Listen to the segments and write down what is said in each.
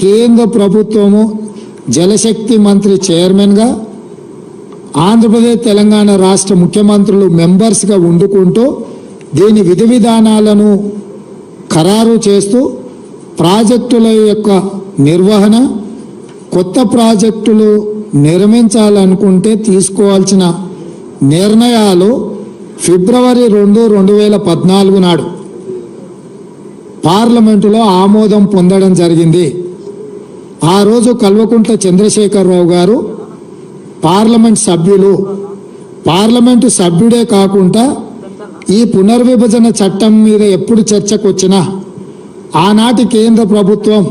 కేంద్ర ప్రభుత్వము జలశక్తి మంత్రి చైర్మన్గా ఆంధ్రప్రదేశ్ తెలంగాణ రాష్ట్ర ముఖ్యమంత్రులు మెంబర్స్గా వండుకుంటూ దీని విధి విధానాలను ఖరారు చేస్తూ ప్రాజెక్టుల యొక్క నిర్వహణ కొత్త ప్రాజెక్టులు నిర్మించాలనుకుంటే తీసుకోవాల్సిన నిర్ణయాలు ఫిబ్రవరి రెండు రెండు వేల పద్నాలుగు నాడు పార్లమెంటులో ఆమోదం పొందడం జరిగింది. ఆ రోజు కల్వకుంట్ల చంద్రశేఖరరావు గారు పార్లమెంట్ సభ్యులు. పార్లమెంటు సభ్యుడే కాకుండా ఈ పునర్విభజన చట్టం మీద ఎప్పుడు చర్చకు వచ్చినా ఆనాటి కేంద్ర ప్రభుత్వం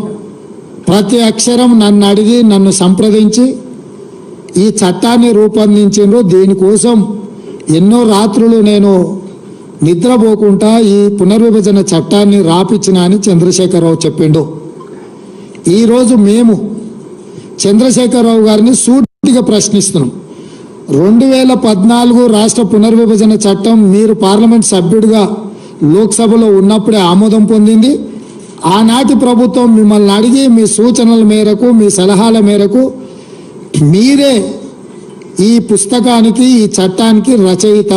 ప్రతి అక్షరం నన్ను అడిగి నన్ను సంప్రదించి ఈ చట్టాన్ని రూపొందించిండ్రు. దీనికోసం ఎన్నో రాత్రులు నేను నిద్రపోకుండా ఈ పునర్విభజన చట్టాన్ని రాపిచ్చిన అని చంద్రశేఖరరావు చెప్పిండు. ఈరోజు మేము చంద్రశేఖరరావు గారిని సూటిగా ప్రశ్నిస్తున్నాం. రెండు వేల పద్నాలుగు రాష్ట్ర పునర్విభజన చట్టం మీరు పార్లమెంట్ సభ్యుడిగా లోక్సభలో ఉన్నప్పుడే ఆమోదం పొందింది. ఆనాటి ప్రభుత్వం మిమ్మల్ని అడిగి మీ సూచనల మేరకు మీ సలహాల మేరకు మీరే ఈ పుస్తకానికి ఈ చట్టానికి రచయిత.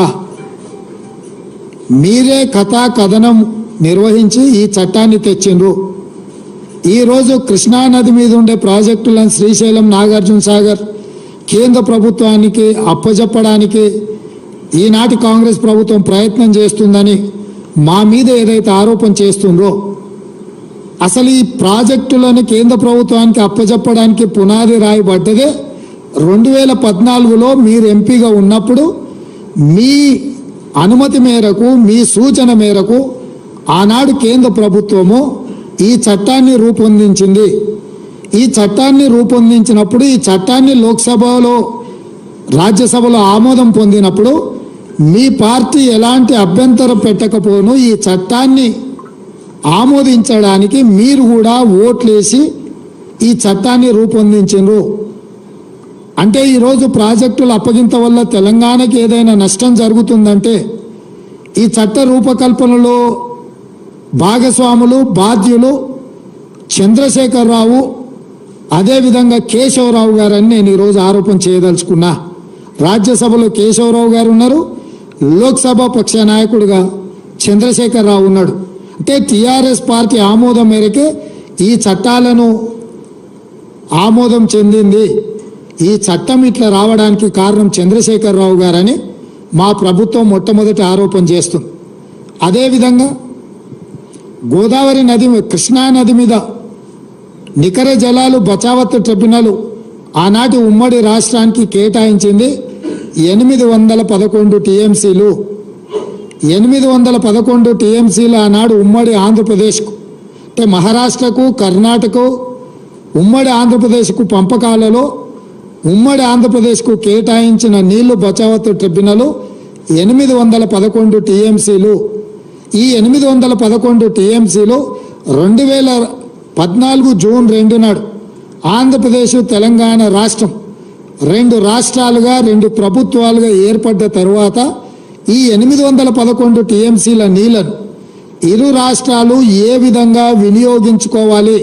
మీరే కథా కథనం నిర్వహించి ఈ చట్టాన్ని తెచ్చిండ్రు. ఈరోజు కృష్ణానది మీద ఉండే ప్రాజెక్టులను శ్రీశైలం నాగార్జున సాగర్ కేంద్ర ప్రభుత్వానికి అప్పజెప్పడానికి ఈనాటి కాంగ్రెస్ ప్రభుత్వం ప్రయత్నం చేస్తుందని మా మీద ఏదైతే ఆరోపణ చేస్తుందో అసలు ఈ ప్రాజెక్టులను కేంద్ర ప్రభుత్వానికి అప్పజెప్పడానికి పునాది రాయబడ్డదే రెండు వేల పద్నాలుగులో మీరు ఎంపీగా ఉన్నప్పుడు మీ అనుమతి మేరకు మీ సూచన మేరకు ఆనాడు కేంద్ర ప్రభుత్వము ఈ చట్టాన్ని రూపొందించింది. ఈ చట్టాన్ని రూపొందించినప్పుడు ఈ చట్టాన్ని లోక్సభలో రాజ్యసభలో ఆమోదం పొందినప్పుడు మీ పార్టీ ఎలాంటి అభ్యంతరం పెట్టకపోను ఈ చట్టాన్ని ఆమోదించడానికి మీరు కూడా ఓట్లేసి ఈ చట్టాన్ని రూపొందించిండ్రు. అంటే ఈరోజు ప్రాజెక్టుల అప్పగింత వల్ల తెలంగాణకి ఏదైనా నష్టం జరుగుతుందంటే ఈ చట్ట రూపకల్పనలో భాగస్వాములు బాధ్యులు చంద్రశేఖరరావు అదేవిధంగా కేశవరావు గారని నేను ఈరోజు ఆరోపణ చేయదలుచుకున్నా. రాజ్యసభలో కేశవరావు గారు ఉన్నారు లోక్సభ పక్ష నాయకుడిగా చంద్రశేఖరరావు ఉన్నాడు. అంటే టిఆర్ఎస్ పార్టీ ఆమోదం మేరకే ఈ చట్టాలను ఆమోదం చెందింది. ఈ చట్టం ఇట్లా రావడానికి కారణం చంద్రశేఖరరావు గారని మా ప్రభుత్వం మొట్టమొదటి ఆరోపణ చేస్తుంది. అదేవిధంగా గోదావరి నది కృష్ణా నది మీద నికర జలాలు బచావత్ ట్రిబ్యునల్ ఆనాటి ఉమ్మడి రాష్ట్రానికి కేటాయించింది ఎనిమిది వందల పదకొండు టీఎంసీలు. ఎనిమిది వందల పదకొండు టీఎంసీలు ఆనాడు ఉమ్మడి ఆంధ్రప్రదేశ్కు అంటే మహారాష్ట్రకు కర్ణాటక ఉమ్మడి ఆంధ్రప్రదేశ్కు పంపకాలలో ఉమ్మడి ఆంధ్రప్రదేశ్కు కేటాయించిన నీళ్ళు బచావత్ ట్రిబ్యునల్ ఎనిమిది వందల పదకొండు టీఎంసీలు. ఈ ఎనిమిది వందల పదకొండు టీఎంసీలో రెండు వేల పద్నాలుగు జూన్ రెండు నాడు ఆంధ్రప్రదేశ్ తెలంగాణ రాష్ట్రం రెండు రాష్ట్రాలుగా రెండు ప్రభుత్వాలుగా ఏర్పడ్డ తరువాత ఈ ఎనిమిది వందల పదకొండు టీఎంసీల నీళ్ళను ఇరు రాష్ట్రాలు ఏ విధంగా వినియోగించుకోవాలి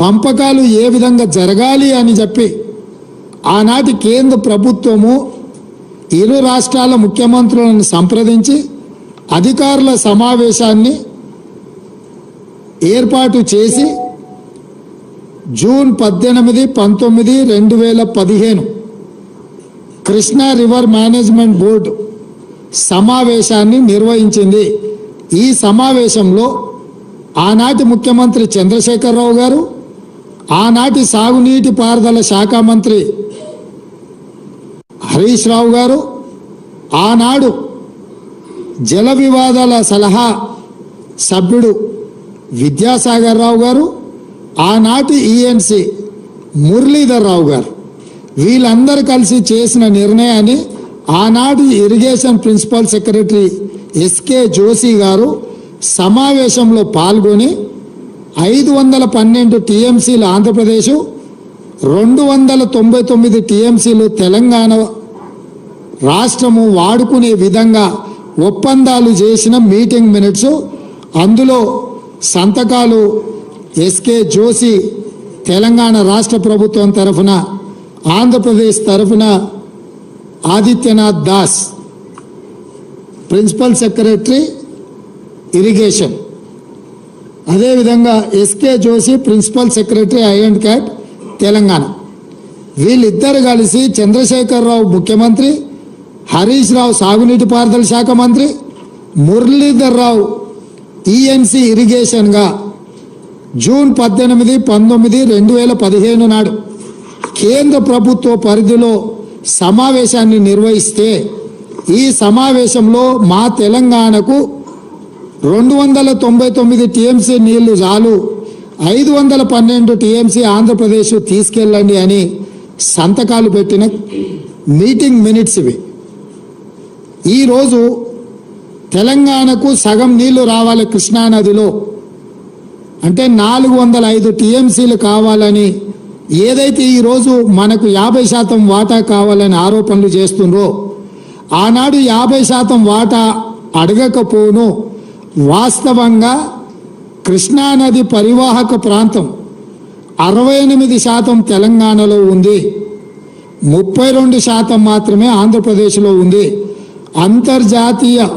పంపకాలు ఏ విధంగా జరగాలి అని చెప్పి ఆనాటి కేంద్ర ప్రభుత్వము ఇరు రాష్ట్రాల ముఖ్యమంత్రులను సంప్రదించి అధికారుల సమావేశాన్ని ఏర్పాటు చేసి జూన్ పద్దెనిమిది పంతొమ్మిది రెండు వేల పదిహేను కృష్ణా రివర్ మేనేజ్మెంట్ బోర్డు సమావేశాన్ని నిర్వహించింది. ఈ సమావేశంలో ఆనాటి ముఖ్యమంత్రి చంద్రశేఖరరావు గారు ఆనాటి సాగునీటి పారుదల శాఖ మంత్రి హరీష్ రావు గారు ఆనాడు జల వివాదాల సలహా సభ్యుడు విద్యాసాగర్ రావు గారు ఆనాటి ఈఎన్సి మురళీధర్ రావు గారు. వీళ్ళందరూ కలిసి చేసిన నిర్ణయాన్ని ఆనాటి irrigation principal secretary S K Joshi గారు సమావేశంలో పాల్గొని ఐదు వందల పన్నెండు టీఎంసీలు ఆంధ్రప్రదేశ్ రెండు వందల తొంభై తొమ్మిది టీఎంసీలు తెలంగాణ రాష్ట్రము వాడుకునే విధంగా ఒప్పందాలు చేసిన మీటింగ్ మినిట్స్ అందులో సంతకాలు ఎస్కే జోషి తెలంగాణ రాష్ట్ర ప్రభుత్వం తరఫున ఆంధ్రప్రదేశ్ తరఫున Adityanath Das principal secretary irrigation. అదేవిధంగా S K Joshi principal secretary I and CAD Telangana. వీళ్ళిద్దరు కలిసి చంద్రశేఖరరావు ముఖ్యమంత్రి హరీష్ రావు సాగునీటి పారుదల శాఖ మంత్రి మురళీధర్ రావు ఈఎన్సి ఇరిగేషన్గా జూన్ పద్దెనిమిది పంతొమ్మిది రెండు వేల పదిహేను నాడు కేంద్ర ప్రభుత్వ పరిధిలో సమావేశాన్ని నిర్వహిస్తే ఈ సమావేశంలో మా తెలంగాణకు రెండు వందల తొంభై తొమ్మిది టీఎంసీ నీళ్ళు చాలు ఐదు వందల పన్నెండు టీఎంసీ ఆంధ్రప్రదేశ్ తీసుకెళ్ళండి అని సంతకాలు పెట్టిన మీటింగ్ మినిట్స్ ఇవి. ఈరోజు తెలంగాణకు సగం నీళ్ళు రావాలి కృష్ణానదిలో అంటే నాలుగు వందల ఐదు టీఎంసీలు కావాలని ఏదైతే ఈరోజు మనకు యాభై శాతం వాటా కావాలని ఆరోపణలు చేస్తుండ్రో ఆనాడు యాభై శాతం వాటా అడగకపోను వాస్తవంగా కృష్ణానది పరివాహక ప్రాంతం అరవై ఎనిమిది శాతం తెలంగాణలో ఉంది. ముప్పై రెండు శాతం మాత్రమే ఆంధ్రప్రదేశ్లో ఉంది. అంతర్జాతీయ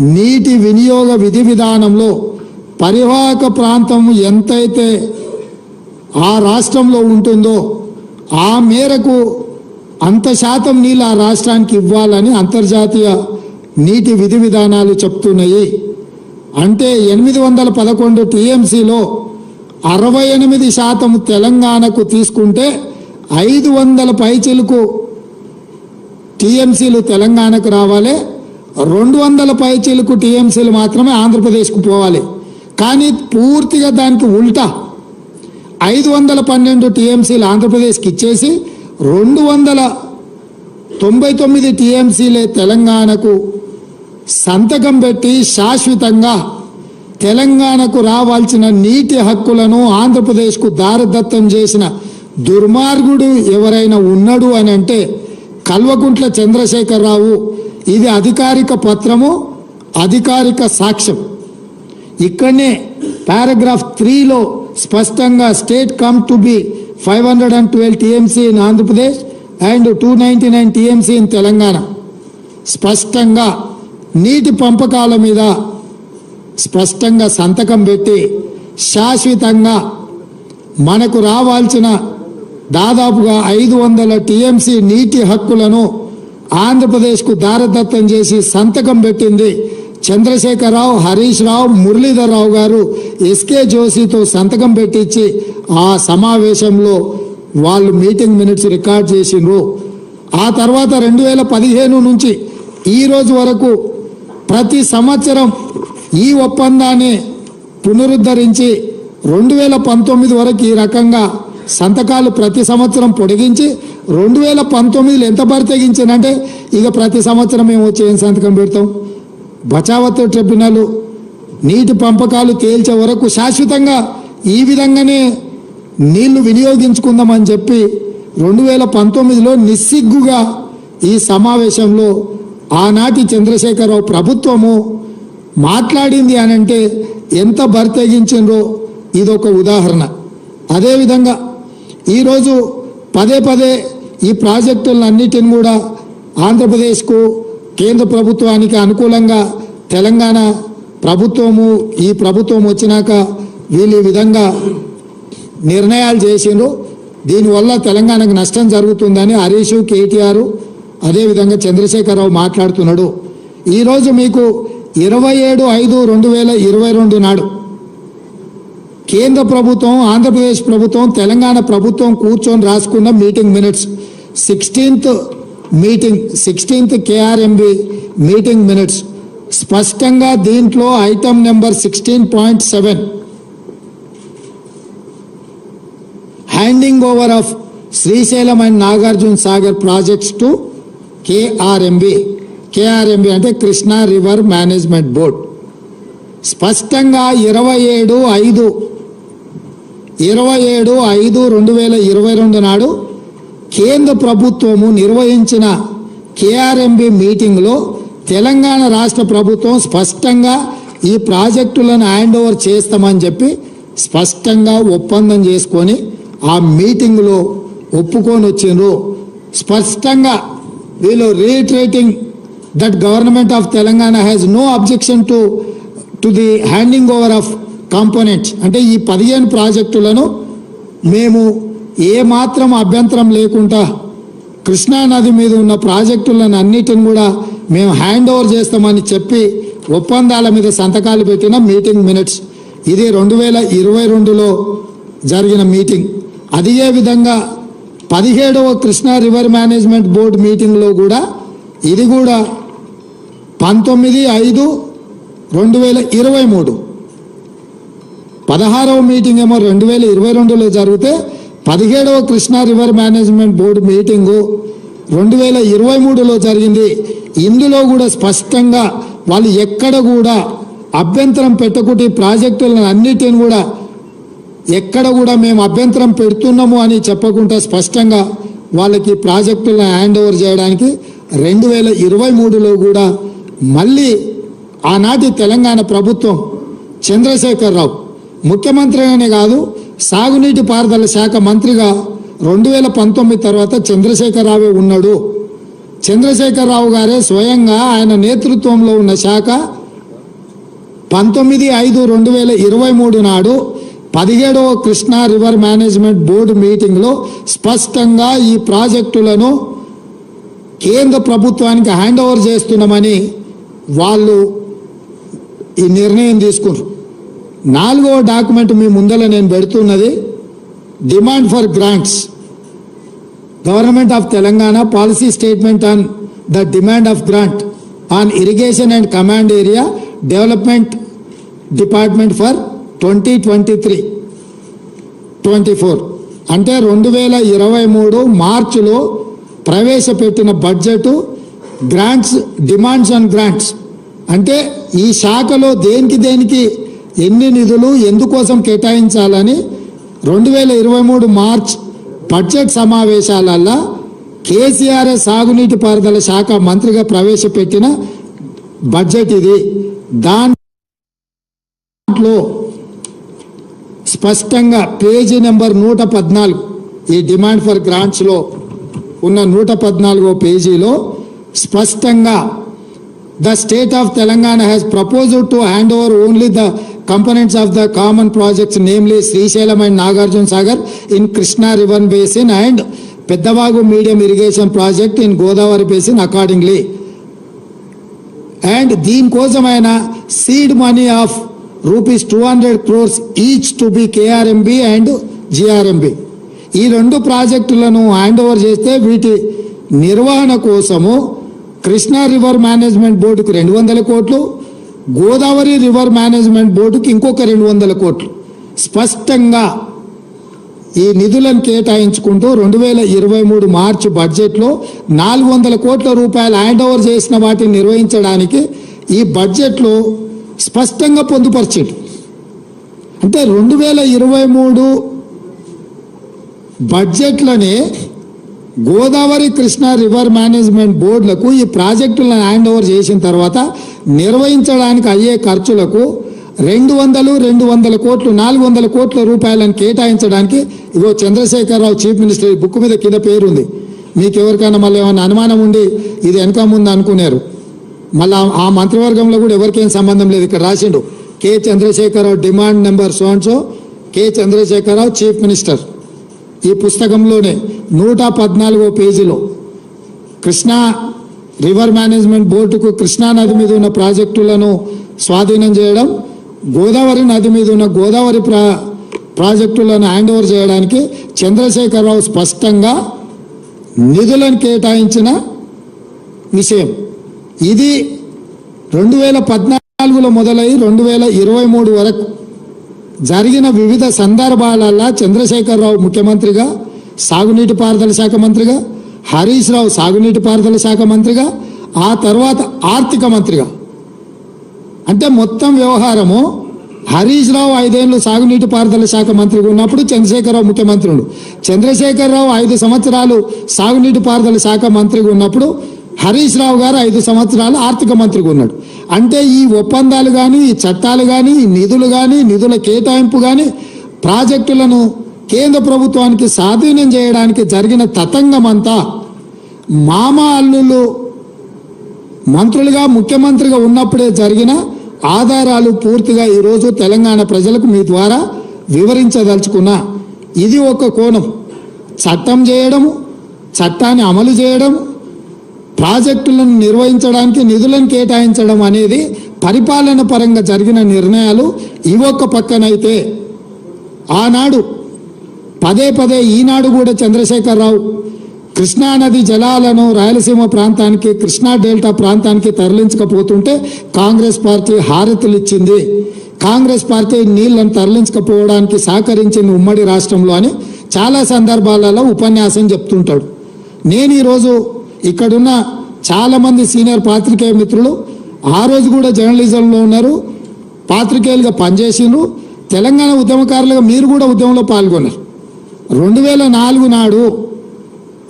నీటి వినియోగ విధి విధానంలో పరివాహక ప్రాంతం ఎంతైతే ఆ రాష్ట్రంలో ఉంటుందో ఆ మేరకు అంత శాతం నీళ్ళు ఆ రాష్ట్రానికి ఇవ్వాలని అంతర్జాతీయ నీటి విధి విధానాలు చెప్తున్నాయి. అంటే ఎనిమిది వందల పదకొండు టీఎంసీలో అరవై ఎనిమిది శాతం తెలంగాణకు తీసుకుంటే ఐదు వందల పైచిలకు టీఎంసీలు తెలంగాణకు రావాలి. రెండు వందల పైచీలకు టీఎంసీలు మాత్రమే ఆంధ్రప్రదేశ్కు పోవాలి. కానీ పూర్తిగా దానికి ఉల్టా ఐదు వందల పన్నెండు టీఎంసీలు ఆంధ్రప్రదేశ్కి ఇచ్చేసి రెండు వందల తొంభై తొమ్మిది టీఎంసీలే తెలంగాణకు సంతకం పెట్టి శాశ్వతంగా తెలంగాణకు రావాల్సిన నీటి హక్కులను ఆంధ్రప్రదేశ్కు దారదత్తం చేసిన దుర్మార్గుడు ఎవరైనా ఉన్నాడు అని అంటే కల్వకుంట్ల చంద్రశేఖరరావు ఇది అధికారిక పత్రము అధికారిక సాక్ష్యం. ఇక్కడనే పారాగ్రాఫ్ త్రీలో స్పష్టంగా state come to be five hundred and twelve TMC in Andhra Pradesh and two ninety nine TMC in Telangana. స్పష్టంగా నీటి పంపకాల మీద స్పష్టంగా సంతకం పెట్టి శాశ్వతంగా మనకు రావాల్సిన దాదాపుగా ఐదు వందల టీఎంసీ నీటి హక్కులను ఆంధ్రప్రదేశ్కు దారదత్తం చేసి సంతకం పెట్టింది చంద్రశేఖరరావు హరీష్ రావు మురళీధరరావు గారు ఎస్కే జోషితో సంతకం పెట్టించి ఆ సమావేశంలో వాళ్ళు మీటింగ్ మినిట్స్ రికార్డ్ చేసిండ్రు. ఆ తర్వాత రెండు వేల పదిహేను నుంచి ఈ రోజు వరకు ప్రతి సంవత్సరం ఈ ఒప్పందాన్ని పునరుద్ధరించి రెండు వేల పంతొమ్మిది వరకు ఈ రకంగా సంతకాలు ప్రతి సంవత్సరం పొడిగించి రెండు వేల పంతొమ్మిదిలో ఎంత బరితెగించానంటే ఇక ప్రతి సంవత్సరం మేము వచ్చి ఏం సంతకం పెడతాం? బచావత్ ట్రిబ్యునల్ నీటి పంపకాలు తేల్చే వరకు శాశ్వతంగా ఈ విధంగానే నీళ్ళు వినియోగించుకుందామని చెప్పి రెండు వేల పంతొమ్మిదిలో నిస్సిగ్గుగా ఈ సమావేశంలో ఆనాటి చంద్రశేఖరరావు ప్రభుత్వము మాట్లాడింది అని అంటే ఎంత బరితెగించిండ్రో ఇదొక ఉదాహరణ. అదేవిధంగా ఈరోజు పదే పదే ఈ ప్రాజెక్టులన్నిటిని కూడా ఆంధ్రప్రదేశ్కు కేంద్ర ప్రభుత్వానికి అనుకూలంగా తెలంగాణ ప్రభుత్వము ఈ ప్రభుత్వం వచ్చినాక వీళ్ళు ఈ విధంగా నిర్ణయాలు చేసిండ్రు. దీనివల్ల తెలంగాణకు నష్టం జరుగుతుందని హరీష్ కేటీఆర్ అదేవిధంగా చంద్రశేఖరరావు మాట్లాడుతున్నాడు. ఈరోజు మీకు ఇరవై ఏడు ఐదు రెండు వేల ఇరవై రెండు నాడు కేంద్ర ప్రభుత్వం ఆంధ్రప్రదేశ్ ప్రభుత్వం తెలంగాణ ప్రభుత్వం కూర్చొని రాసుకున్న meeting minutes. Sixteenth meeting sixteenth KRMB meeting minutes. స్పష్టంగా దీంట్లో item number sixteen point seven. Handing over of Srisailam and Nagarjuna Sagar projects to KRMB. KRMB అంటే కృష్ణా రివర్ మేనేజ్మెంట్ బోర్డ్. స్పష్టంగా ఇరవై ఏడు ఐదు ఇరవై ఏడు ఐదు రెండు వేల ఇరవై రెండు నాడు కేంద్ర ప్రభుత్వము నిర్వహించిన కేఆర్ఎంబి మీటింగ్లో తెలంగాణ రాష్ట్ర ప్రభుత్వం స్పష్టంగా ఈ ప్రాజెక్టులను హ్యాండ్ ఓవర్ చేస్తామని చెప్పి స్పష్టంగా ఒప్పందం చేసుకొని ఆ మీటింగ్లో ఒప్పుకొని వచ్చిండ్రు. స్పష్టంగా వీళ్ళు reiterating that government of Telangana has no objection to to the handing over of components అంటే ఈ పదిహేను ప్రాజెక్టులను మేము ఏ మాత్రం అభ్యంతరం లేకుండా కృష్ణా నది మీద ఉన్న ప్రాజెక్టులను అన్నిటిని కూడా మేము హ్యాండ్ ఓవర్ చేస్తామని చెప్పి ఒప్పందాల మీద సంతకాలు పెట్టిన మీటింగ్ మినిట్స్ ఇది రెండు వేల ఇరవై రెండులో జరిగిన మీటింగ్ అదే విధంగా పదిహేడవ కృష్ణా రివర్ మేనేజ్మెంట్ బోర్డు మీటింగ్లో కూడా ఇది కూడా పంతొమ్మిది ఐదు రెండు వేల ఇరవై మూడు. పదహారవ మీటింగ్ ఏమో రెండు వేల ఇరవై రెండులో జరిగితే పదిహేడవ Krishna river management board meeting రెండు వేల ఇరవై మూడులో జరిగింది. ఇందులో కూడా స్పష్టంగా వాళ్ళు ఎక్కడ కూడా అభ్యంతరం పెట్టకుండా ఈ ప్రాజెక్టులను అన్నిటిని కూడా ఎక్కడ కూడా మేము అభ్యంతరం పెడుతున్నాము అని చెప్పకుండా స్పష్టంగా వాళ్ళకి ప్రాజెక్టులను హ్యాండ్ ఓవర్ చేయడానికి రెండు వేల ఇరవై మూడులో కూడా మళ్ళీ ఆనాటి తెలంగాణ ప్రభుత్వం చంద్రశేఖరరావు ముఖ్యమంత్రిగానే కాదు సాగునీటి పారుదల శాఖ మంత్రిగా రెండు వేల పంతొమ్మిది తర్వాత చంద్రశేఖరరావే ఉన్నాడు. చంద్రశేఖరరావు గారే స్వయంగా ఆయన నేతృత్వంలో ఉన్న శాఖ పంతొమ్మిది ఐదు రెండు వేల ఇరవై మూడు నాడు పదిహేడవ కృష్ణా రివర్ మేనేజ్మెంట్ బోర్డు మీటింగ్లో స్పష్టంగా ఈ ప్రాజెక్టులను కేంద్ర ప్రభుత్వానికి హ్యాండ్ ఓవర్ చేస్తున్నామని వాళ్ళు ఈ నిర్ణయం తీసుకున్నారు. నాలుగవ డాక్యుమెంట్ మీ ముందర నేను పెడుతున్నది demand for grants. Government of Telangana policy statement on the demand of grant on irrigation and command area development department for twenty twenty three twenty four అంటే రెండు వేల ఇరవై మూడు మార్చిలో ప్రవేశపెట్టిన budget grants demands and grants. అంటే ఈ శాఖలో దేనికి దేనికి ఎన్ని నిధులు ఎందుకోసం కేటాయించాలని రెండు వేల ఇరవై మూడు మార్చ్ బడ్జెట్ సమావేశాలల్లో కేసీఆర్ సాగునీటి పారుదల శాఖ మంత్రిగా ప్రవేశపెట్టిన బడ్జెట్ ఇది. దాంట్లో స్పష్టంగా పేజీ నెంబర్ నూట పద్నాలుగు ఈ డిమాండ్ ఫర్ గ్రాంట్స్లో ఉన్న నూట పద్నాలుగో పేజీలో స్పష్టంగా the state of Telangana has proposed to hand over only the components of the common projects namely Srisailam and Nagarjuna Sagar in Krishna river basin and Peddavagu medium irrigation project in Godavari basin accordingly and దీనికోసం ఆయన seed money of rupees two hundred crores each to be KRMB and GRMB ఈ రెండు ప్రాజెక్టులను hand over చేస్తే వీటి నిర్వహణ కోసము Krishna river management బోర్డుకు రెండు వందల కోట్లు గోదావరి రివర్ మేనేజ్మెంట్ బోర్డుకి ఇంకొక రెండు వందల కోట్లు. స్పష్టంగా ఈ నిధులను కేటాయించుకుంటూ రెండు వేల ఇరవై మూడు మార్చి బడ్జెట్లో నాలుగు వందల కోట్ల రూపాయలు హ్యాండ్ ఓవర్ చేసిన వాటిని నిర్వహించడానికి ఈ బడ్జెట్లో స్పష్టంగా పొందుపరిచేది అంటే రెండు వేల ఇరవై మూడు బడ్జెట్లోనే గోదావరి కృష్ణా రివర్ మేనేజ్మెంట్ బోర్డులకు ఈ ప్రాజెక్టులను హ్యాండ్ ఓవర్ చేసిన తర్వాత నిర్వహించడానికి అయ్యే ఖర్చులకు రెండు వందలు రెండు వందల కోట్లు నాలుగు వందల కోట్ల రూపాయలను కేటాయించడానికి ఇగో చంద్రశేఖరరావు చీఫ్ మినిస్టర్ బుక్ మీద కింద పేరుంది. మీకు ఎవరికైనా మళ్ళీ ఏమైనా అనుమానం ఉండి ఇది వెనక ముందు అనుకున్నారు. మళ్ళీ ఆ మంత్రివర్గంలో కూడా ఎవరికేం సంబంధం లేదు. ఇక్కడ రాసిండు K Chandrashekar Rao demand number so K Chandrashekar Rao chief minister. ఈ పుస్తకంలోనే నూట పద్నాలుగో పేజీలో కృష్ణా రివర్ మేనేజ్మెంట్ బోర్డుకు కృష్ణా నది మీద ఉన్న ప్రాజెక్టులను స్వాధీనం చేయడం గోదావరి నది మీద ఉన్న గోదావరి ప్రా ప్రాజెక్టులను హ్యాండ్ ఓవర్ చేయడానికి చంద్రశేఖరరావు స్పష్టంగా నిధులను కేటాయించిన విషయం. ఇది రెండు వేల పద్నాలుగులో మొదలై రెండు వేల ఇరవై మూడు వరకు జరిగిన వివిధ సందర్భాలల్లో చంద్రశేఖరరావు ముఖ్యమంత్రిగా సాగునీటి పారుదల శాఖ మంత్రిగా హరీష్ రావు సాగునీటి పారుదల శాఖ మంత్రిగా ఆ తర్వాత ఆర్థిక మంత్రిగా. అంటే మొత్తం వ్యవహారము హరీష్ రావు ఐదేళ్ళు సాగునీటి పారుదల శాఖ మంత్రిగా ఉన్నప్పుడు చంద్రశేఖరరావు ముఖ్యమంత్రి చంద్రశేఖరరావు ఐదు సంవత్సరాలు సాగునీటి పారుదల శాఖ మంత్రిగా ఉన్నప్పుడు హరీష్ రావు గారు ఐదు సంవత్సరాలు ఆర్థిక మంత్రిగా ఉన్నాడు. అంటే ఈ ఒప్పందాలు కానీ ఈ చట్టాలు కానీ నిధులు కానీ నిధుల కేటాయింపు కానీ ప్రాజెక్టులను కేంద్ర ప్రభుత్వానికి స్వాధీనం చేయడానికి జరిగిన తతంగం అంతా మామ అల్లులు మంత్రులుగా ముఖ్యమంత్రిగా ఉన్నప్పుడే జరిగిన ఆధారాలు పూర్తిగా ఈరోజు తెలంగాణ ప్రజలకు మీ ద్వారా వివరించదలుచుకున్నా. ఇది ఒక కోణం. చట్టం చేయడము చట్టాన్ని అమలు చేయడం ప్రాజెక్టులను నిర్వహించడానికి నిధులను కేటాయించడం అనేది పరిపాలన పరంగా జరిగిన నిర్ణయాలు ఇవొక్క పక్కనైతే. ఆనాడు పదే పదే ఈనాడు కూడా చంద్రశేఖరరావు కృష్ణానది జలాలను రాయలసీమ ప్రాంతానికి కృష్ణా డెల్టా ప్రాంతానికి తరలించకపోతుంటే కాంగ్రెస్ పార్టీ హారతులు ఇచ్చింది కాంగ్రెస్ పార్టీ నీళ్ళను తరలించకపోవడానికి సహకరించింది ఉమ్మడి రాష్ట్రంలో అని చాలా సందర్భాలలో ఉపన్యాసం చెప్తుంటాడు. నేను ఈరోజు ఇక్కడున్న చాలామంది సీనియర్ పాత్రికేయ మిత్రులు ఆ రోజు కూడా జర్నలిజంలో ఉన్నారు పాత్రికేయులుగా పనిచేసిండ్రు తెలంగాణ ఉద్యమకారులుగా మీరు కూడా ఉద్యమంలో పాల్గొన్నారు. రెండు వేల నాలుగు నాడు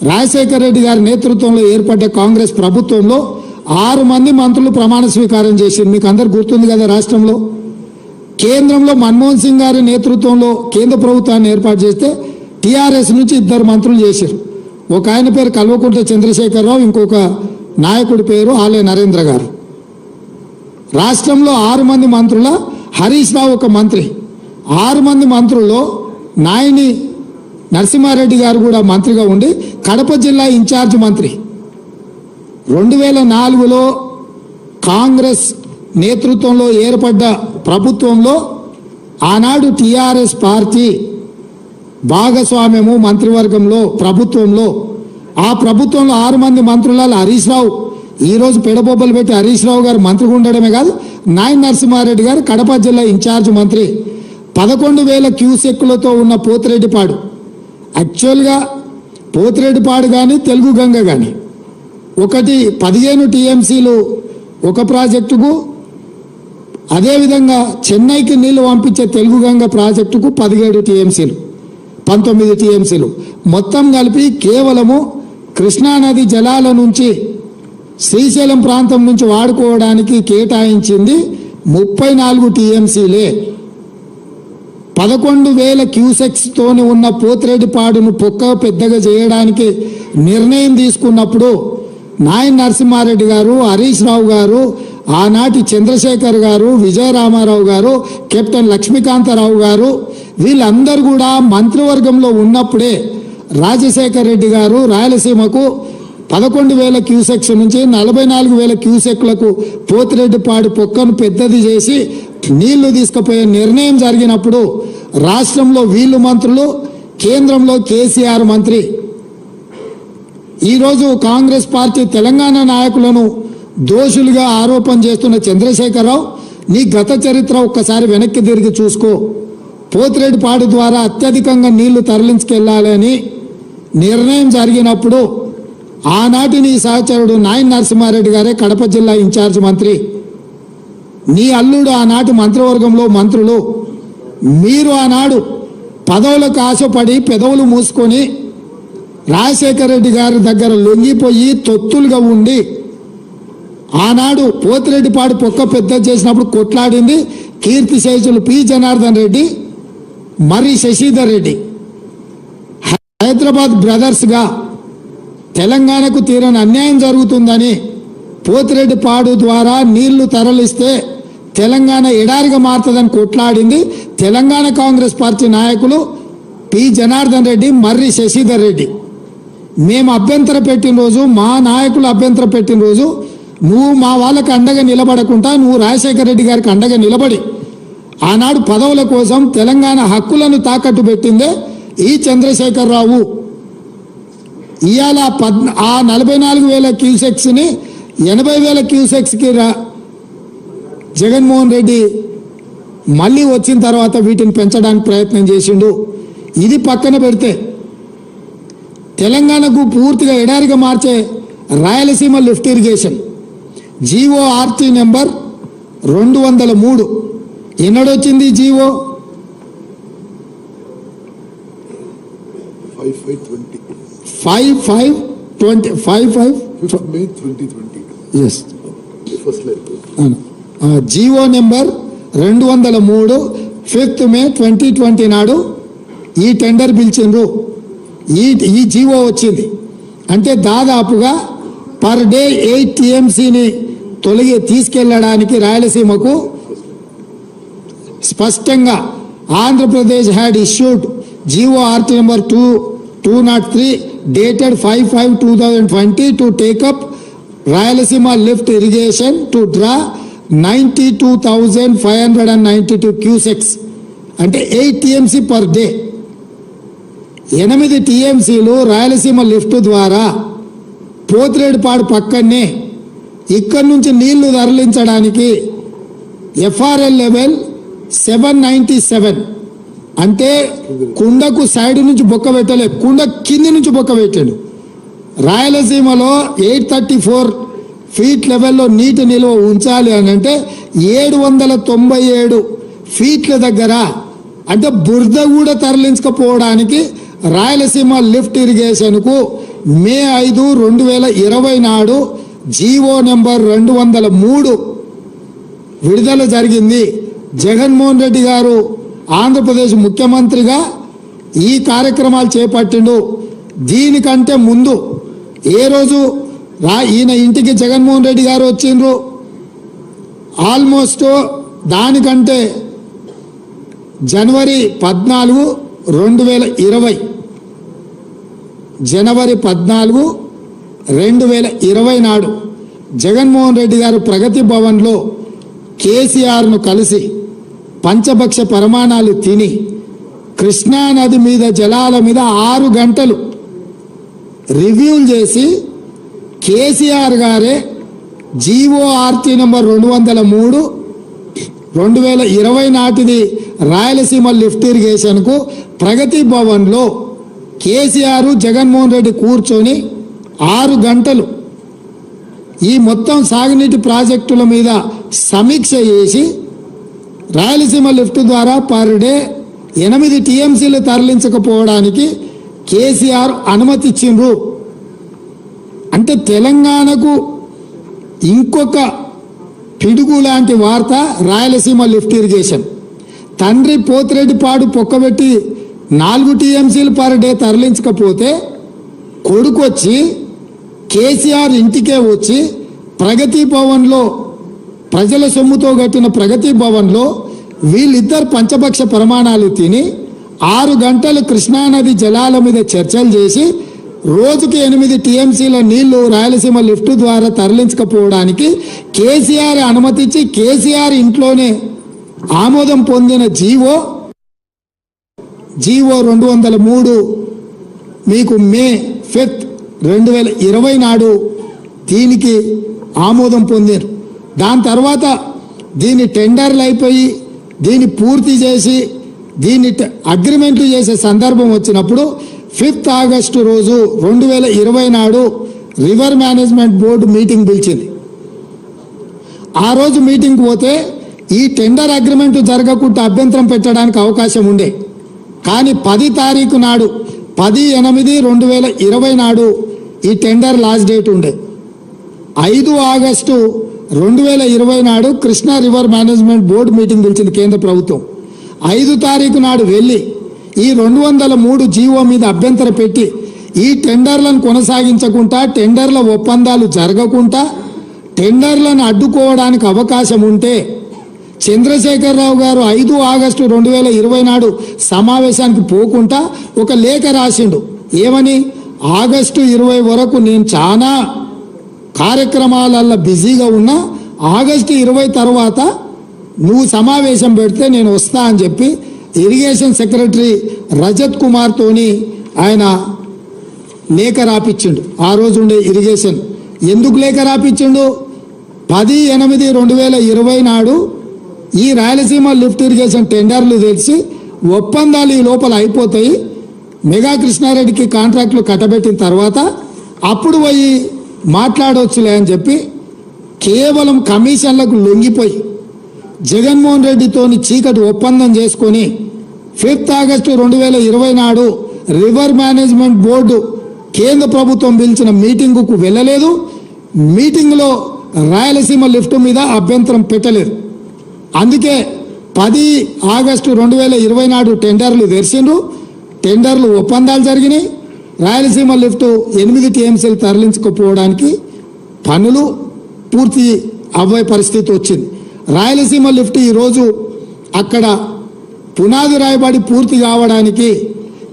రాజశేఖర రెడ్డి గారి నేతృత్వంలో ఏర్పడ్డ కాంగ్రెస్ ప్రభుత్వంలో ఆరు మంది మంత్రులు ప్రమాణ స్వీకారం చేసింది. మీకు అందరు గుర్తుంది కదా రాష్ట్రంలో? కేంద్రంలో మన్మోహన్ సింగ్ గారి నేతృత్వంలో కేంద్ర ప్రభుత్వాన్ని ఏర్పాటు చేస్తే టీఆర్ఎస్ నుంచి ఇద్దరు మంత్రులు చేశారు. ఒక ఆయన పేరు కల్వకుంట్ల చంద్రశేఖరరావు ఇంకొక నాయకుడి పేరు ఆలయ నరేంద్ర గారు. రాష్ట్రంలో ఆరు మంది మంత్రుల హరీష్ రావు ఒక మంత్రి. ఆరు మంది మంత్రుల్లో నాయని నరసింహారెడ్డి గారు కూడా మంత్రిగా ఉండి కడప జిల్లా ఇన్ఛార్జ్ మంత్రి. రెండు వేల నాలుగులో కాంగ్రెస్ నేతృత్వంలో ఏర్పడ్డ ప్రభుత్వంలో ఆనాడు టీఆర్ఎస్ పార్టీ భాగస్వామ్యము మంత్రివర్గంలో ప్రభుత్వంలో. ఆ ప్రభుత్వంలో ఆరు మంది మంత్రులలో హరీష్ రావు. ఈరోజు పెడబొబ్బలు పెట్టి హరీష్ రావు గారు మంత్రిగా ఉండడమే కాదు నాయన్ నరసింహారెడ్డి గారు కడప జిల్లా ఇన్ఛార్జ్ మంత్రి. పదకొండు వేల క్యూసెక్కులతో ఉన్న పోతిరెడ్డిపాడు. యాక్చువల్గా పోతిరెడ్డిపాడు కానీ తెలుగు గంగ కానీ ఒకటి పదిహేను టీఎంసీలు ఒక ప్రాజెక్టుకు అదేవిధంగా చెన్నైకి నీళ్ళు పంపించే తెలుగు గంగ ప్రాజెక్టుకు పదిహేడు టీఎంసీలు పంతొమ్మిది టీఎంసీలు. మొత్తం కలిపి కేవలము కృష్ణానది జలాల నుంచి శ్రీశైలం ప్రాంతం నుంచి వాడుకోవడానికి కేటాయించింది ముప్పై నాలుగు టీఎంసీలే. పదకొండు వేల క్యూసెక్స్ తోని ఉన్న పోతిరెడ్డిపాడును పొక్క పెద్దగా చేయడానికి నిర్ణయం తీసుకున్నప్పుడు నాయన్ నరసింహారెడ్డి గారు హరీష్ రావు గారు ఆనాటి చంద్రశేఖర్ గారు విజయరామారావు గారు కెప్టెన్ లక్ష్మీకాంతరావు గారు వీళ్ళందరూ కూడా మంత్రివర్గంలో ఉన్నప్పుడే రాజశేఖర్ రెడ్డి గారు రాయలసీమకు పదకొండు వేల క్యూసెక్స్ నుంచి నలభై నాలుగు వేల క్యూసెక్లకు పోతిరెడ్డిపాడు పొక్కను పెద్దది చేసి నీళ్ళు తీసుకుపోయే నిర్ణయం జరిగినప్పుడు రాష్ట్రంలో వీళ్ళు మంత్రులు కేంద్రంలో కేసీఆర్ మంత్రి. ఈరోజు కాంగ్రెస్ పార్టీ తెలంగాణ నాయకులను దోషులుగా ఆరోపణ చేస్తున్న చంద్రశేఖరరావు నీ గత చరిత్ర ఒక్కసారి వెనక్కి తిరిగి చూసుకో. పోతిరెడ్డిపాడు ద్వారా అత్యధికంగా నీళ్ళు తరలించుకెళ్ళాలని నిర్ణయం జరిగినప్పుడు ఆనాటి నీ సహచరుడు నాయన్ నరసింహారెడ్డి గారే కడప జిల్లా ఇన్ఛార్జ్ మంత్రి. నీ అల్లుడు ఆనాటి మంత్రివర్గంలో మంత్రులు. మీరు ఆనాడు పదవులకు ఆశపడి పెదవులు మూసుకొని రాజశేఖర రెడ్డి గారి దగ్గర లొంగిపోయి తొత్తులుగా ఉండి ఆనాడు పోతిరెడ్డిపాడు పొక్క పెద్ద చేసినప్పుడు కొట్లాడింది కీర్తి శేషులు పి జనార్దన్ రెడ్డి మరి శశిధర్ రెడ్డి. హైదరాబాద్ బ్రదర్స్గా తెలంగాణకు తీరని అన్యాయం జరుగుతుందని పోతిరెడ్డిపాడు ద్వారా నీళ్ళు తరలిస్తే తెలంగాణ ఎడారిగా మారుతుందని కొట్లాడింది తెలంగాణ కాంగ్రెస్ పార్టీ నాయకులు పి జనార్దన్ రెడ్డి మర్రి శశిధర్ రెడ్డి. మేము అభ్యంతర పెట్టిన రోజు మా నాయకులు అభ్యంతర పెట్టిన రోజు నువ్వు మా వాళ్ళకి అండగా నిలబడకుండా నువ్వు రాజశేఖర రెడ్డి గారికి అండగా నిలబడి. ఆనాడు పదవుల కోసం తెలంగాణ హక్కులను తాకట్టు పెట్టిందే ఈ చంద్రశేఖరరావు ఇవాళ పద్ ఆ నలభై నాలుగు వేల క్యూసెక్స్ని ఎనభై వేల క్యూసెక్స్కి రా. జగన్మోహన్ రెడ్డి మళ్ళీ వచ్చిన తర్వాత వీటిని పెంచడానికి ప్రయత్నం చేసిండు. ఇది పక్కన పెడితే తెలంగాణకు పూర్తిగా ఎడారిగా మార్చే Rayalaseema lift irrigation. GO RT number రెండు వందల మూడు. ఎన్నడొచ్చింది GO? Five five twenty. Five five twenty five five twenty twenty, yes GO number రెండు వందల మూడు ఫిఫ్త్ మే ట్వంటీ ట్వంటీ నాడు ఈ టెండర్ పిలిచిండ్రు. ఈ ఈ జీవో వచ్చింది. అంటే దాదాపుగా పర్ డే ఎయిట్ టీఎంసీని తొలగి తీసుకెళ్ళడానికి రాయలసీమకు స్పష్టంగా Andhra Pradesh had issued GO RT number two two naught three dated five five two thousand twenty to take up Rayalaseema lift irrigation to draw ninety two thousand five hundred and ninety two cusecs. అంటే eight TMC per day. ఎనిమిది టీఎంసీలు Rayalaseema lift ద్వారా పోతిరేడుపాడు పక్కనే ఇక్కడి నుంచి నీళ్ళు తరలించడానికి FRL level seven ninety seven. అంటే కుండకు సైడ్ నుంచి బొక్క పెట్టలే కుండ కింది నుంచి బొక్క పెట్టాడు. రాయలసీమలో ఎయిట్ థర్టీ ఫోర్ ఫీట్ లెవెల్లో నీటి నిల్వ ఉంచాలి అని అంటే ఏడు వందల తొంభై ఏడు ఫీట్ల దగ్గర అంటే బురద కూడా తరలించకపోవడానికి రాయలసీమ లిఫ్ట్ ఇరిగేషన్కు మే ఐదు రెండు వేల ఇరవై నాడు జీవో నెంబర్ రెండు వందల మూడు విడుదల జరిగింది. జగన్మోహన్ రెడ్డి గారు ఆంధ్రప్రదేశ్ ముఖ్యమంత్రిగా ఈ కార్యక్రమాలు చేపట్టిండు. దీనికంటే ముందు ఏ రోజు రా ఈయన ఇంటికి జగన్మోహన్ రెడ్డి గారు వచ్చిండ్రు? ఆల్మోస్ట్ దానికంటే జనవరి పద్నాలుగు రెండు వేల ఇరవై. జనవరి పద్నాలుగు రెండు వేల ఇరవై నాడు జగన్మోహన్ రెడ్డి గారు ప్రగతి భవన్లో కేసీఆర్ను కలిసి పంచభక్ష పరమాణాలు తిని కృష్ణా నది మీద జలాల మీద ఆరు గంటలు రివ్యూలు చేసి కేసీఆర్ గారే జీఓఆర్టీ నెంబర్ రెండు వందల మూడు రెండు వేల ఇరవై నాటిది రాయలసీమ లిఫ్ట్ ఇరిగేషన్కు ప్రగతి భవన్లో కేసీఆర్ జగన్మోహన్ రెడ్డి కూర్చొని ఆరు గంటలు ఈ మొత్తం సాగునీటి ప్రాజెక్టుల మీద సమీక్ష చేసి రాయలసీమ లిఫ్ట్ ద్వారా పర్ డే ఎనిమిది టీఎంసీలు తరలించకపోవడానికి కేసీఆర్ అనుమతి ఇచ్చిండ్రు అంటే తెలంగాణకు ఇంకొక పిడుగు లాంటి వార్త రాయలసీమ లిఫ్ట్ ఇరిగేషన్. తండ్రి పోతిరెడ్డిపాడు పొక్కబెట్టి నాలుగు టీఎంసీలు పర్ డే తరలించకపోతే కొడుకు వచ్చి కేసీఆర్ ఇంటికే వచ్చి ప్రగతి భవన్లో ప్రజల సొమ్ముతో కట్టిన ప్రగతి భవన్లో వీళ్ళిద్దరు పంచపక్ష ప్రమాణాలు తిని ఆరు గంటలు కృష్ణానది జలాల మీద చర్చలు చేసి రోజుకి ఎనిమిది టీఎంసీల నీళ్ళు రాయలసీమ లిఫ్ట్ ద్వారా తరలించకపోవడానికి కేసీఆర్ అనుమతించి కేసీఆర్ ఇంట్లోనే ఆమోదం పొందిన జీవో జీవో రెండు వందల మూడు మీకు మే ఫిఫ్త్ రెండు వేల ఇరవై నాడు దీనికి ఆమోదం పొందారు. దాని తర్వాత దీని టెండర్లు అయిపోయి దీన్ని పూర్తి చేసి దీన్ని ట- అగ్రిమెంట్లు చేసే సందర్భం వచ్చినప్పుడు ఫిఫ్త్ ఆగస్టు రోజు రెండు వేల ఇరవై నాడు రివర్ మేనేజ్మెంట్ బోర్డు మీటింగ్ పిలిచింది. ఆ రోజు మీటింగ్ పోతే ఈ టెండర్ అగ్రిమెంట్ జరగకుండా అభ్యంతరం పెట్టడానికి అవకాశం ఉండే. కానీ పది తారీఖు నాడు పది ఎనిమిది రెండు వేల ఇరవై నాడు ఈ టెండర్ లాస్ట్ డేట్ ఉండే. ఐదు ఆగస్టు రెండు వేల ఇరవై నాడు Krishna river management board meeting పిలిచింది కేంద్ర ప్రభుత్వం. ఐదు తారీఖు నాడు వెళ్ళి ఈ రెండు వందల మూడు జీవో మీద అభ్యంతర పెట్టి ఈ టెండర్లను కొనసాగించకుండా టెండర్ల ఒప్పందాలు జరగకుండా టెండర్లను అడ్డుకోవడానికి అవకాశం ఉంటే చంద్రశేఖరరావు గారు ఐదు ఆగస్టు రెండు వేల ఇరవై నాడు సమావేశానికి పోకుండా ఒక లేఖ రాసిండు. ఏమని? ఆగస్టు ఇరవై వరకు నేను చాలా కార్యక్రమాలల్లో బిజీగా ఉన్నా ఆగస్టు ఇరవై తర్వాత నువ్వు సమావేశం పెడితే నేను వస్తా అని చెప్పి ఇరిగేషన్ సెక్రటరీ రజత్ కుమార్తోని ఆయన లేఖ రాపిచ్చిండు. ఆ రోజు ఉండే ఇరిగేషన్. ఎందుకు లేఖ రాపిచ్చిండు? పది ఎనిమిది రెండు వేల ఇరవై నాడు ఈ రాయలసీమ లిఫ్ట్ ఇరిగేషన్ టెండర్లు తెలిసి ఒప్పందాలు ఈ లోపల అయిపోతాయి. మెగా కృష్ణారెడ్డికి కాంట్రాక్టులు కట్టబెట్టిన తర్వాత అప్పుడు పోయి మాట్లాడవచ్చులే అని చెప్పి కేవలం కమిషన్లకు లొంగిపోయి జగన్మోహన్ రెడ్డితోని చీకటి ఒప్పందం చేసుకొని ఫిఫ్త్ ఆగస్టు రెండు వేల ఇరవై నాడు రివర్ మేనేజ్మెంట్ బోర్డు కేంద్ర ప్రభుత్వం పిలిచిన మీటింగుకు వెళ్ళలేదు. మీటింగ్లో రాయలసీమ లిఫ్ట్ మీద అభ్యంతరం పెట్టలేదు. అందుకే పది ఆగస్టు రెండు వేల ఇరవై నాడు టెండర్లు తెరిచిండ్రు టెండర్లు ఒప్పందాలు జరిగినాయి. రాయలసీమ లిఫ్ట్ ఎనిమిది టీఎంసీలు తరలించకపోవడానికి పనులు పూర్తి అవ్వే పరిస్థితి వచ్చింది. రాయలసీమ లిఫ్ట్ ఈరోజు అక్కడ పునాది రాయబడి పూర్తి కావడానికి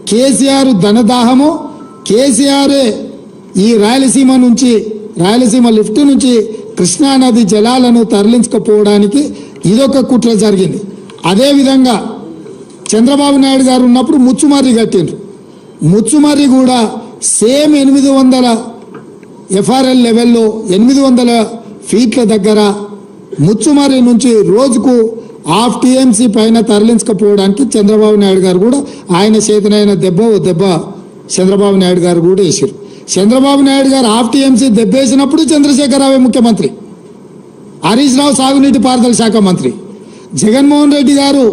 కేసీఆర్ ధనదాహము. కేసీఆరే ఈ రాయలసీమ నుంచి రాయలసీమ లిఫ్ట్ నుంచి కృష్ణానది జలాలను తరలించకపోవడానికి ఇదొక కుట్ర జరిగింది. అదేవిధంగా చంద్రబాబు నాయుడు గారు ఉన్నప్పుడు ముచ్చుమర్రి కట్టిండ్రు. ముచ్చుమర్రి కూడా సేమ్ ఎనిమిది వందల ఎఫ్ఆర్ఎల్ లెవెల్లో ఎనిమిది వందల ఫీట్ల దగ్గర ముచ్చుమారి నుంచి రోజుకు హాఫ్ టీఎంసీ పైన తరలించకపోవడానికి చంద్రబాబు నాయుడు గారు కూడా ఆయన చేతనైన దెబ్బ ఓ దెబ్బ చంద్రబాబు నాయుడు గారు కూడా వేసారు చంద్రబాబు నాయుడు గారు హాఫ్ టీఎంసీ దెబ్బేసినప్పుడు చంద్రశేఖరరావు ముఖ్యమంత్రి. హరీష్ రావు సాగునీటి పారుదల శాఖ మంత్రి. జగన్మోహన్ రెడ్డి గారు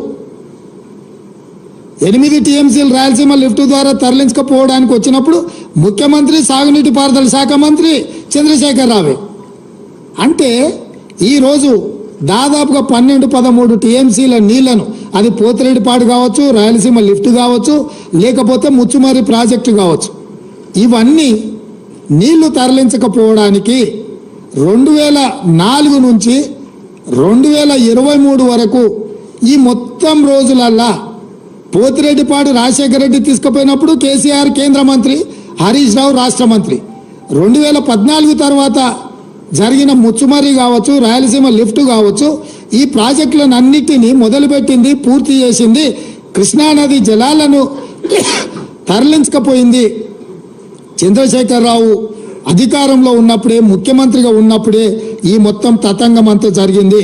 ఎనిమిది టీఎంసీలు రాయలసీమ లిఫ్ట్ ద్వారా తరలించకపోవడానికి వచ్చినప్పుడు ముఖ్యమంత్రి సాగునీటి పారుదల శాఖ మంత్రి చంద్రశేఖరరావు అంటే ఈరోజు దాదాపుగా పన్నెండు పదమూడు టీఎంసీల నీళ్ళను అది పోతిరెడ్డిపాడు కావచ్చు రాయలసీమ లిఫ్ట్ కావచ్చు లేకపోతే ముచ్చుమారి ప్రాజెక్టు కావచ్చు. ఇవన్నీ నీళ్ళు తరలించకపోవడానికి రెండు వేల నాలుగు నుంచి రెండు వేల ఇరవై మూడు వరకు ఈ మొత్తం రోజులల్లా పోతిరెడ్డిపాడు రాజశేఖర రెడ్డి తీసుకుపోయినప్పుడు కేసీఆర్ కేంద్ర మంత్రి హరీష్ రావు రాష్ట్ర మంత్రి. రెండు వేల పద్నాలుగు తర్వాత జరిగిన ముచ్చుమరి కావచ్చు రాయలసీమ లిఫ్ట్ కావచ్చు ఈ ప్రాజెక్టులను అన్నిటినీ మొదలుపెట్టింది పూర్తి చేసింది కృష్ణానది జలాలను తరలించకపోయింది. చంద్రశేఖరరావు అధికారంలో ఉన్నప్పుడే ముఖ్యమంత్రిగా ఉన్నప్పుడే ఈ మొత్తం తతంగం అంతా జరిగింది.